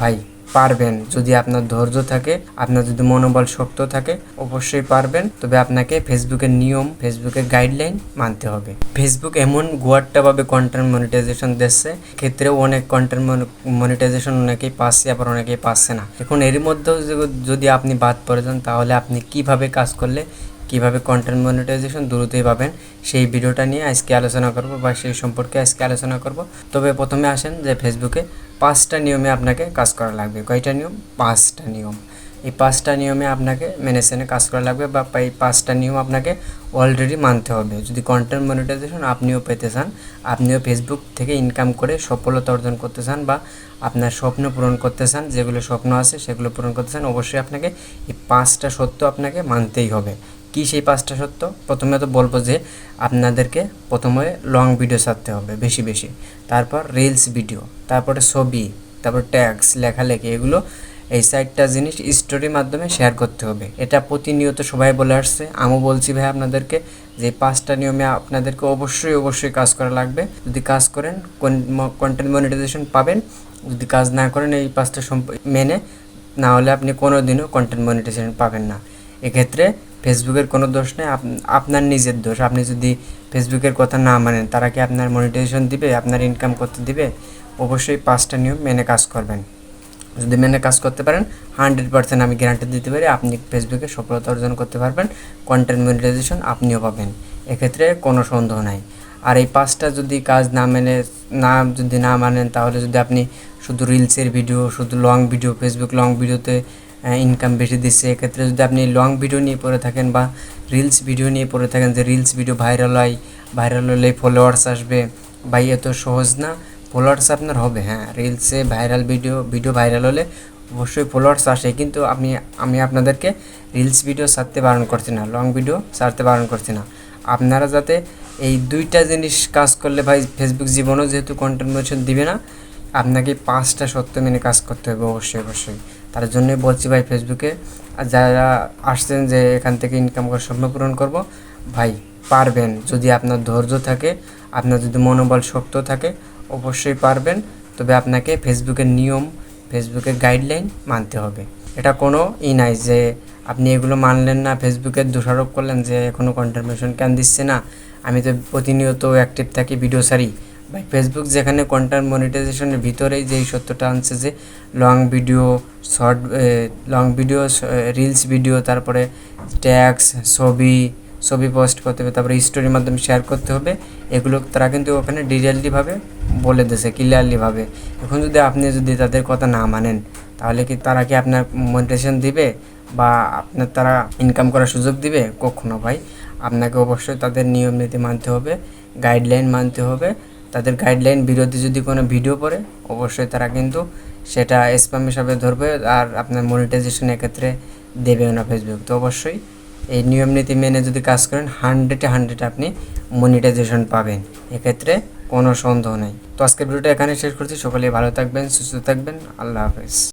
ভাই, পারবেন। যদি আপনার ধৈর্য থাকে, আপনার যদি মনোবল শক্ত থাকে, অবশ্যই পারবেন। তবে আপনাকে ফেসবুকের নিয়ম, ফেসবুকের গাইডলাইন মানতে হবে। ফেসবুক এমন গুয়ারটাভাবে কন্টেন্ট মনিটাইজেশন দিচ্ছে ক্ষেত্রেও অনেক কন্টেন্ট মনিটাইজেশন অনেকেই পাচ্ছে, আবার অনেকেই পাচ্ছে না। এখন এর মধ্যেও যদি- যদি আপনি বাদ পড়ে যান, তাহলে আপনি কীভাবে কাজ করলে কীভাবে কন্টেন্ট মনিটাইজেশন দ্রুতই পাবেন, সেই ভিডিওটা নিয়ে আজকে আলোচনা করব বা সেই সম্পর্কে আজকে আলোচনা করব। তবে প্রথমে আসেন যে ফেসবুকে পাঁচটা নিয়মে আপনাকে কাজ করা লাগবে। কয়টা নিয়ম? পাঁচটা নিয়ম। এই পাঁচটা নিয়মে আপনাকে মেনে চেনে কাজ করা লাগবে বা এই পাঁচটা নিয়ম আপনাকে অলরেডি মানতে হবে। যদি কন্টেন্ট মনিটাইজেশন আপনিও পেতে চান, আপনিও ফেসবুক থেকে ইনকাম করে সফলতা অর্জন করতে চান বা আপনার স্বপ্ন পূরণ করতে চান, যেগুলো স্বপ্ন আছে সেগুলো পূরণ করতে চান, অবশ্যই আপনাকে এই পাঁচটা সত্য আপনাকে মানতেই হবে। কি সেই পাঁচটা সত্য? প্রথমে তো বলব যে আপনাদেরকে প্রথমে লং ভিডিও ছাড়তে হবে, বেশি বেশি। তারপর রিলস ভিডিও তারপরে ছবি, তারপর ট্যাক্স লেখালেখি, এগুলো এই চারটা জিনিস স্টোরির মাধ্যমে শেয়ার করতে হবে। এটা প্রতিনিয়ত সবাই বলে আসছে। আমিও বলছি ভাই আপনাদেরকে যে পাঁচটা নিয়মে আপনাদেরকে অবশ্যই অবশ্যই কাজ করা লাগবে। যদি কাজ করেন কন্টেন্ট মনিটাইজেশন পাবেন। যদি কাজ না করেন, এই পাঁচটা সম্প- মেনে না হলে আপনি কোনো দিনও কন্টেন্ট মনিটাইজেশন পাবেন না। এক্ষেত্রে ফেসবুকের কোনো দোষ নেই, আপ- আপনার নিজের দোষ। আপনি যদি ফেসবুকের কথা না মানেন, তারা কি আপনার মনিটাইজেশন দিবে, আপনার ইনকাম করতে দিবে? অবশ্যই পাঁচটা নিয়ম মেনে কাজ করবেন। যদি মেনে কাজ করতে পারেন হান্ড্রেড পার্সেন্ট আমি গ্যারান্টি দিতে পারি, আপনি ফেসবুকে সফলতা অর্জন করতে পারবেন কন্টেন্ট মনিটাইজেশন আপনিও পাবেন। এক্ষেত্রে কোনো সন্দেহ নাই। আর এই পাঁচটা যদি কাজ না মেনে, না, যদি না মানেন, তাহলে যদি আপনি শুধু রিলসের ভিডিও শুধু লং ভিডিও ফেসবুক লং ভিডিওতে ইনকাম বেশি দিচ্ছে, এক্ষেত্রে যদি আপনি লং ভিডিও নিয়ে পড়ে থাকেন বা রিলস ভিডিও নিয়ে পড়ে থাকেন, যে রিলস ভিডিও ভাইরাল হয় ভাইরাল হলে ফলোয়ার্স আসবে, ভাই এত সহজ না ফলোয়ার্স আপনার হবে হ্যাঁ রিলসে ভাইরাল ভিডিও ভিডিও ভাইরাল হলে অবশ্যই ফলোয়ার্স আসে, কিন্তু আপনি, আমি আপনাদেরকে রিলস ভিডিও ছাড়তে বারণ করছি না লং ভিডিও ছাড়তে বারণ করছি না। আপনারা যাতে এই দুইটা জিনিস কাজ করলে ভাই ফেসবুক জীবনেও যেহেতু কন্টেন্ট দিবে না, আপনাকে পাঁচটা সত্য মেনে কাজ করতে হবে, অবশ্যই অবশ্যই। তার জন্যই বলছি ভাই ফেসবুকে আর যারা আসছেন যে এখান থেকে ইনকাম করার স্বপ্ন পূরণ করব, ভাই পারবেন। যদি আপনার ধৈর্য থাকে, আপনার যদি মনোবল শক্ত থাকে, অবশ্যই পারবেন। তবে আপনাকে ফেসবুকের নিয়ম ফেসবুকের গাইডলাইন মানতে হবে। এটা কোনো ই নাই যে আপনি এগুলো মানলেন না ফেসবুকের দোষারোপ করলেন যে এখনও কন্ট্রিবিউশন কেন দিচ্ছে না। আমি তো প্রতিনিয়ত অ্যাক্টিভ থাকি ভিডিও সারি ভাই ফেসবুক যেখানে কন্টেন্ট মনিটাইজেশনের ভিতরেই যেই সত্যটা আনছে যে long video short long video reels video তারপরে ট্যাক্স ছবি ছবি পোস্ট করতে হবে, তারপরে স্টোরির মাধ্যমে শেয়ার করতে হবে, এগুলো তারা কিন্তু ওখানে ডিটেললিভাবে বলে দিয়েছে ক্লিয়ারলিভাবে এখন যদি আপনি যদি তাদের কথা না মানেন, তাহলে কি তারা কি আপনার মনিটাইজেশন দিবে বা আপনার তারা ইনকাম করার সুযোগ দিবে? কখনো ভাই। আপনাকে অবশ্যই তাদের নিয়ম নীতি মানতে হবে গাইডলাইন মানতে হবে তাদের গাইডলাইন বিরোধী যদি কোনো ভিডিও পড়ে, অবশ্যই তারা কিন্তু সেটা স্প্যাম হিসাবে ধরবে আর আপনার মনিটাইজেশন এক্ষেত্রে দেবেও না ফেসবুক তো অবশ্যই এই নিয়ম নীতি মেনে যদি কাজ করেন হান্ড্রেডে হান্ড্রেড আপনি মনিটাইজেশন পাবেন। এক্ষেত্রে কোনো সন্দেহ নেই। তো আজকের ভিডিওটা এখানে শেষ করছি। সকলে ভালো থাকবেন, সুস্থ থাকবেন। আল্লাহ হাফেজ।